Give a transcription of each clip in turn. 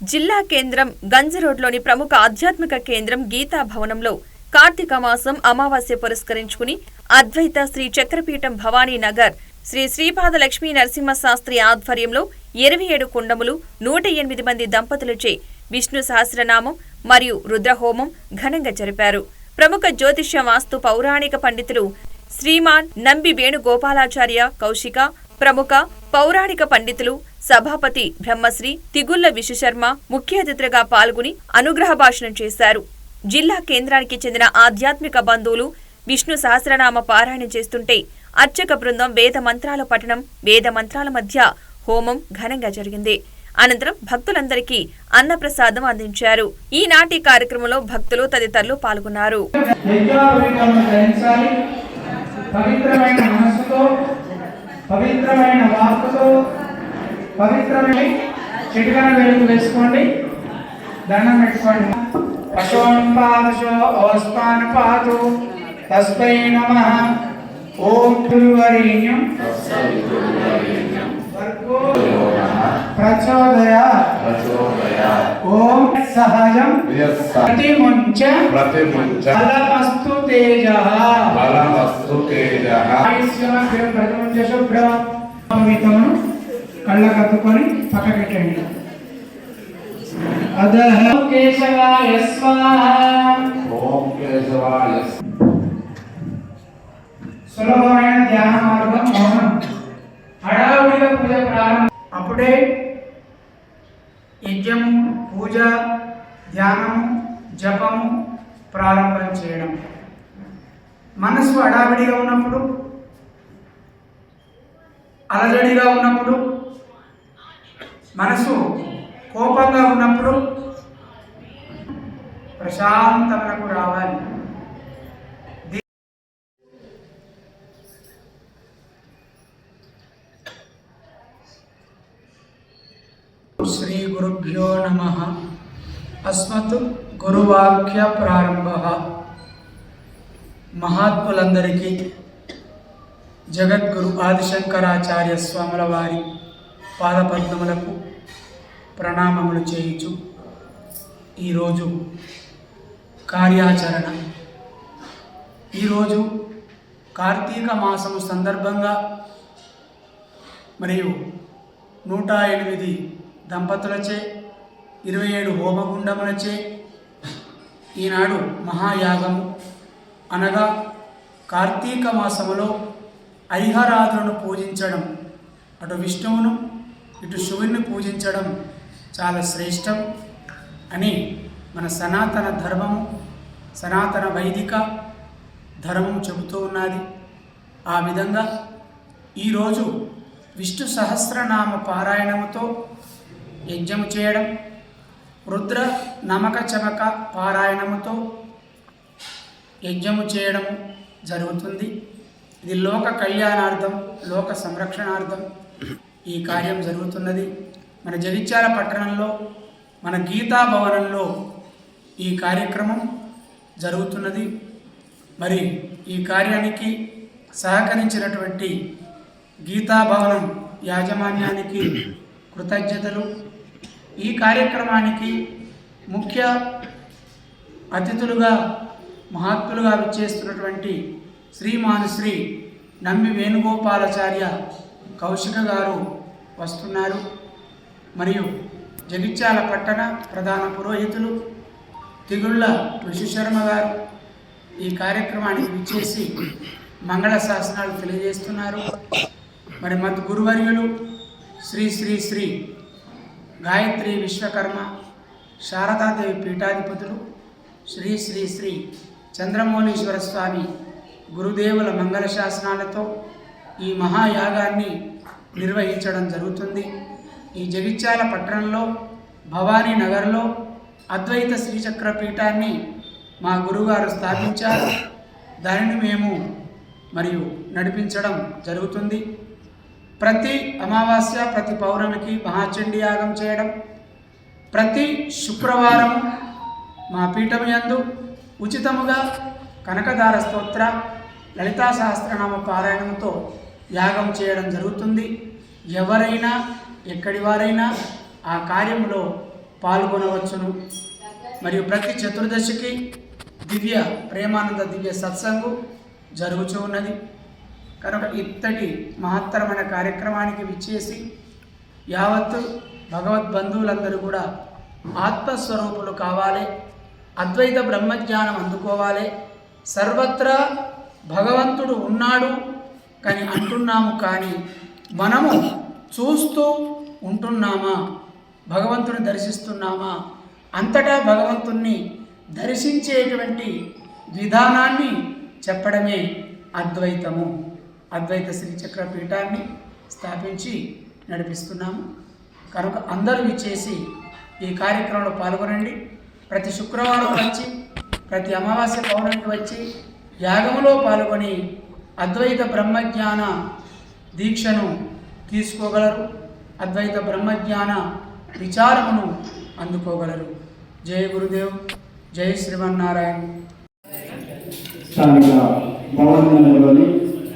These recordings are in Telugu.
జిల్లా కేంద్రం గంజ్ రోడ్లోని ప్రముఖ ఆధ్యాత్మిక కేంద్రం గీతా భవనంలో కార్తీక మాసం అమావాస్య పురస్కరించుకుని అద్వైత శ్రీ చక్రపీఠం భవానీ నగర్ శ్రీ శ్రీపాద లక్ష్మీ నరసింహ శాస్త్రి ఆధ్వర్యంలో ఇరవై ఏడు కుండములు నూట ఎనిమిది మంది దంపతులచే విష్ణు సహస్రనామం మరియు రుద్రహోమం ఘనంగా జరిపారు. ప్రముఖ జ్యోతిష్య వాస్తు పౌరాణిక పండితులు శ్రీమాన్ నంబి వేణుగోపాలాచార్య కౌశిక ప్రముఖ పౌరాణిక పండితులు సభాపతి బ్రహ్మశ్రీ తిగుళ్ళ విశ్వశర్మ ముఖ్య అతిథిగా పాల్గొని అనుగ్రహ భాషణం చేశారు. జిల్లా కేంద్రానికి చెందిన ఆధ్యాత్మిక బంధువులు విష్ణు సహస్రనామ పారాయణం చేస్తుంటే అర్చక బృందం వేద మంత్రాల పఠనం వేద మంత్రాల మధ్య హోమం ఘనంగా జరిగింది. అనంతరం భక్తులందరికీ అన్నప్రసాదం అందించారు. ఈనాటి కార్యక్రమంలో భక్తులు తదితరులు పాల్గొన్నారు. పవిత్రమైన మనస్సుతో పవిత్రమైన వాక్కుతో పవిత్రమైన చిటికన వెలుగు వేసుకోండి. దండం పెట్టుకోండి. పశువున్ పాదశో ఓస్మాన్ పాతు. తస్మై నమ. ఓం గురువరేణ్యం వర్గో ప్రచోదయ. ఓం సహజం ప్రతిముంచ. ప్రతిముంచ. బలమస్తు తేజ. బలమస్తు తేజ. ఆయుష్యమగ్రం ప్రతిముంచ శుభ్ర కళ్ళ కత్తుకొని పక్కకెట్టండి. అదహ. కేశవాయ స్వాహ. ఓం కేశవాయ సులభమైన ధ్యాన మార్గం మౌనం. హడావుడిగా పూజ ప్రారంభం. అప్పుడే యజ్ఞము పూజ ధ్యానము జపము ప్రారంభం చేయడం. మనసు హడావిడిగా ఉన్నప్పుడు అలజడిగా ఉన్నప్పుడు మనసు కోపంగా ఉన్నప్పుడు ప్రశాంతమునకు రావాలి. శ్రీ గురుభ్యో నమ అస్మత్ గురువాక్య ప్రారంభ మహాత్ములందరికీ జగద్గురు ఆదిశంకరాచార్య స్వాముల వారి పాదపద్మములకు ప్రణామములు చేయుచు ఈరోజు కార్యాచరణ. ఈరోజు కార్తీక మాసము సందర్భంగా మరియు నూట ఎనిమిది దంపతులచే ఇరవై ఏడు హోమగుండములచే ఈనాడు మహాయాగము. అనగా కార్తీక మాసములో హరిహరాధులను పూజించడం. అటు విష్ణువును ఇటు శివుని పూజించడం చాలా శ్రేష్టం అని మన సనాతన ధర్మము సనాతన వైదిక ధర్మం చెబుతూ ఉన్నది. ఆ విధంగా ఈరోజు విష్ణు సహస్రనామ పారాయణముతో యజ్ఞము చేయడం. రుద్ర నమక చమక పారాయణముతో యజ్ఞము చేయడం జరుగుతుంది. ఇది లోక కళ్యాణార్థం లోక సంరక్షణార్థం ఈ కార్యం జరుగుతున్నది. మన జగిత్యాల పట్టణంలో మన గీతా భవనంలో ఈ కార్యక్రమం జరుగుతున్నది. మరి ఈ కార్యానికి సహకరించినటువంటి గీతా భవనం యాజమాన్యానికి కృతజ్ఞతలు. ఈ కార్యక్రమానికి ముఖ్య అతిథులుగా మహాత్ములుగా విచ్చేస్తున్నటువంటి శ్రీమానుశ్రీ నమ్మి వేణుగోపాలాచార్య కౌశిక గారు వస్తున్నారు. మరియు జగిత్యాల పట్టణ ప్రధాన పురోహితులు తిగుళ్ళ విశ్వశర్మ గారు ఈ కార్యక్రమానికి విచ్చేసి మంగళ శాసనాలు తెలియజేస్తున్నారు. మరి మత్ గురువర్యులు శ్రీ శ్రీ శ్రీ గాయత్రి విశ్వకర్మ శారదాదేవి పీఠాధిపతులు శ్రీ శ్రీ శ్రీ చంద్రమౌళీశ్వర స్వామి గురుదేవుల మంగళ శాసనాలతో ఈ మహాయాగాన్ని నిర్వహించడం జరుగుతుంది. ఈ జగిత్యాల పట్టణంలో భవానీ నగర్లో అద్వైత శ్రీచక్ర పీఠాన్ని మా గురుగారు స్థాపించారు. దానిని మేము మరియు నడిపించడం జరుగుతుంది. ప్రతి అమావాస్య ప్రతి పౌర్ణమికి మహాచండీ యాగం చేయడం ప్రతి శుక్రవారం మా పీఠం యందు ఉచితముగా కనకదార స్తోత్ర లలితా సహస్రనామ పారాయణంతో యాగం చేయడం జరుగుతుంది. ఎవరైనా ఎక్కడి వారైనా ఆ కార్యంలో పాల్గొనవచ్చును. మరియు ప్రతి చతుర్దశికి దివ్య ప్రేమానంద దివ్య సత్సంగు జరుగుతూ ఉన్నది. కనుక ఇత్తడి మహత్తరమైన కార్యక్రమానికి విచ్చేసి యావత్తు భగవద్ బంధువులందరూ కూడా ఆత్మస్వరూపులు కావాలి అద్వైత బ్రహ్మజ్ఞానం అందుకోవాలి సర్వత్రా భగవంతుడు ఉన్నాడు కానీ అంటున్నాము కానీ మనము చూస్తూ ఉంటున్నామా భగవంతుని దర్శిస్తున్నామా అంతటా భగవంతుణ్ణి దర్శించేటువంటి విధానాన్ని చెప్పడమే అద్వైతము. అద్వైత శ్రీచక్ర పీఠాన్ని స్థాపించి నడిపిస్తున్నాము. కనుక అందరూ ఇచ్చేసి ఈ కార్యక్రమంలో పాల్గొనండి. ప్రతి శుక్రవారం వచ్చి ప్రతి అమావాస్య పౌర్ణమికి వచ్చి యాగములో పాల్గొని అద్వైత బ్రహ్మజ్ఞాన దీక్షను తీసుకోగలరు. అద్వైత బ్రహ్మజ్ఞాన విచారమును అందుకోగలరు. జయ గురుదేవ్ జయ శ్రీమన్నారాయణ.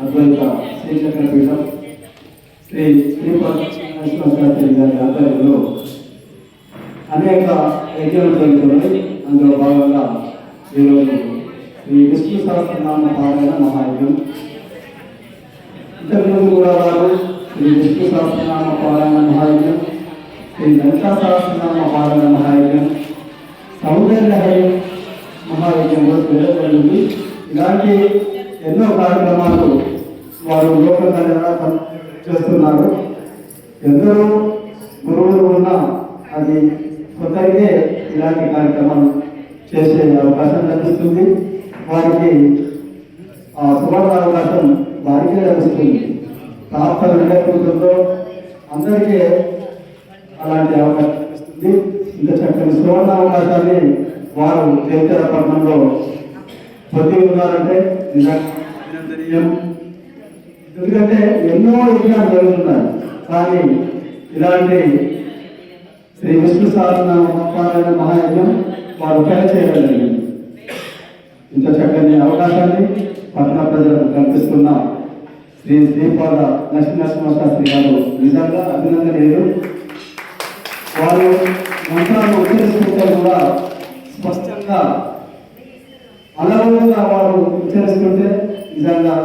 అద్వైత శ్రీచక్ర పీఠం శ్రీ శ్రీపతి గారి ఆధ్వర్యంలో అనేక యజ్ఞాలు జరుగుతున్నాయి. అందులో భాగంగా ఈరోజు శ్రీ విష్ణు సహస్రనామ పారాయణ మహాయజ్ఞం. ఇంతకుముందు కూడా వారు శ్రీ విష్ణు సహస్రనామ పారాయణ మహాయజ్ఞం శ్రీ లంకా సహస్రనామ పారాయణ మహాయజ్ఞం సౌందర్య మహాయజ్ఞం కూడా జరగబడింది ఇలాంటి ఎన్నో కార్యక్రమాలు వారు లోక చేస్తున్నారు. ఎందరో గురువులు ఉన్నా అది కొందరికే ఇలాంటి కార్యక్రమం చేసే అవకాశం లభిస్తుంది. వారికి ఆ సువర్ణ అవకాశం వారికే లభిస్తుంది. ప్రాప్త విలేకరులతో అందరికీ అలాంటి అవకాశం లభిస్తుంది. ఇంత చక్కని సువర్ణ అవకాశాన్ని వారు చేతల పట్టణంలో పొంది ఉన్నారంటే నిజంగా ఎందుకంటే ఎన్నో యజ్ఞాలు జరుగుతున్నాయి. కానీ ఇలాంటి శ్రీ విష్ణు సహస్రనారాయణ మహాయజ్ఞం వారు పని చేయడం ఇంత చక్కని అవకాశాన్ని పట్టణ ప్రజలకు కల్పిస్తున్న శ్రీ శ్రీపాద లక్ష్మీనరసింహశాస్త్రి గారు నిజంగా అభినందనీయులు. వారు మంత్రాలను ఉచ్చరిస్తుంటే కూడా స్పష్టంగా అలవులుగా వారు ఉచ్చరిస్తుంటే నిజంగా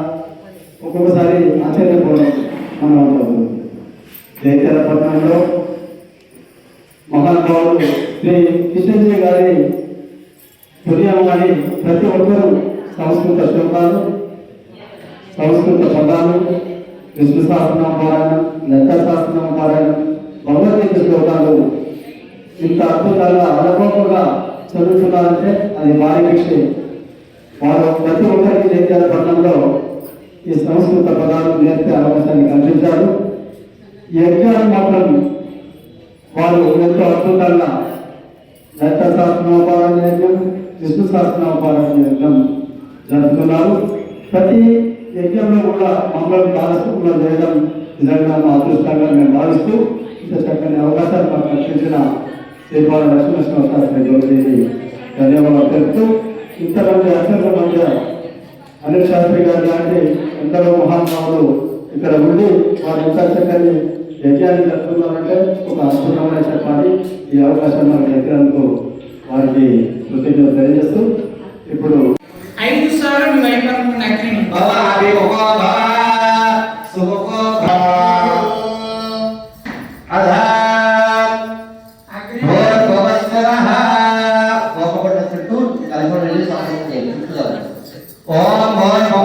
ఒక్కొక్కసారి ఆశ్చర్యపోవడం మనం అవుతుంది పట్టణంలో మహానుభావుడు శ్రీ కృష్ణజీ గారి పుణ్యమని ప్రతి ఒక్కరూ సంస్కృత శ్లోకాలు సంస్కృత పదాలు విష్ణు శాస్త్రం పారాయణం లెక్క శాస్త్రం పారాయణం భగవద్గీత శ్లోకాలు ఇంత అద్భుతంగా అనుభవంగా చదువుతున్నారంటే అది వారి విషయం వారు ప్రతి ఒక్కరికి జైత్యాల పట్టణంలో ఈ సంస్కృత పదాలు నేర్పే అవకాశాన్ని కల్పించారు. ఈ యజ్ఞాలు మాత్రం వారు ఎంతో అద్భుతంగా దత్త శాస్త్రోపారాయణ యజ్ఞం విష్ణు శాస్త్రోపారాయణ యజ్ఞం జరుపుతున్నారు ప్రతి యజ్ఞంలో కూడా మమ్మల్ని భాగస్వాములు చేయడం నిజంగా మా అదృష్టంగా మేము భావిస్తూ ఇంత చక్కని అవకాశాలు మాకు కల్పించిన శ్రీపాల లక్ష్మీ శాస్త్రి ధన్యవాదాలు తెలుపుతూ ఇంతమంది అత్యంత మధ్య అనిల్ శాస్త్రి గారు లాంటి ఎందరో మహానుభావులు ఇక్కడ ఉండి వారు ఎంత చక్కని యజ్ఞాన్ని జరుపుతున్నారంటే ఒక అద్భుతమైన చెప్పాలి. ఈ అవకాశం మనకు ఎక్కినందుకు వారికి కృతజ్ఞత తెలియజేస్తూ ఇప్పుడు ఐదు సార్లు చుట్టూ వెళ్ళి సంబంధం చేయాలి చుట్టూ Ó oh, mãe,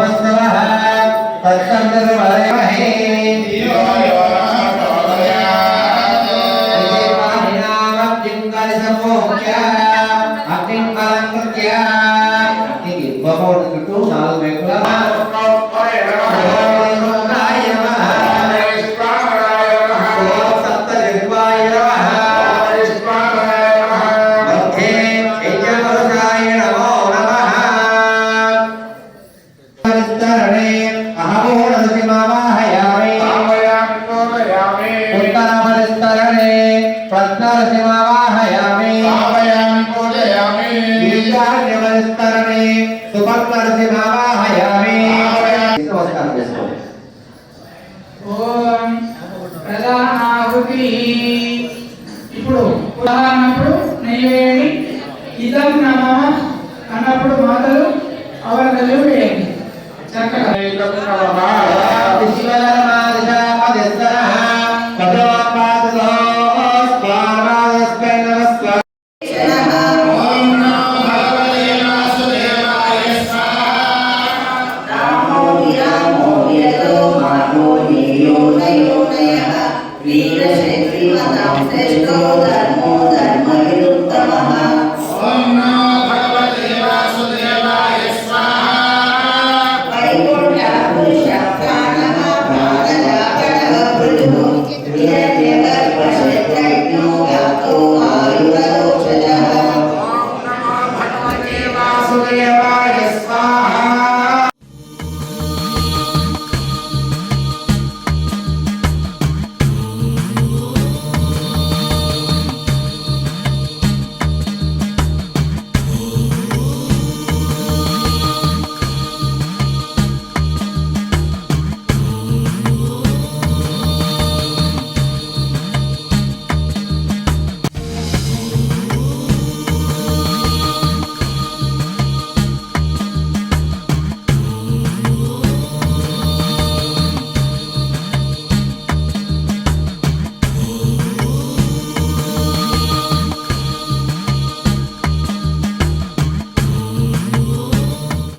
सुभक्तर्षि भावा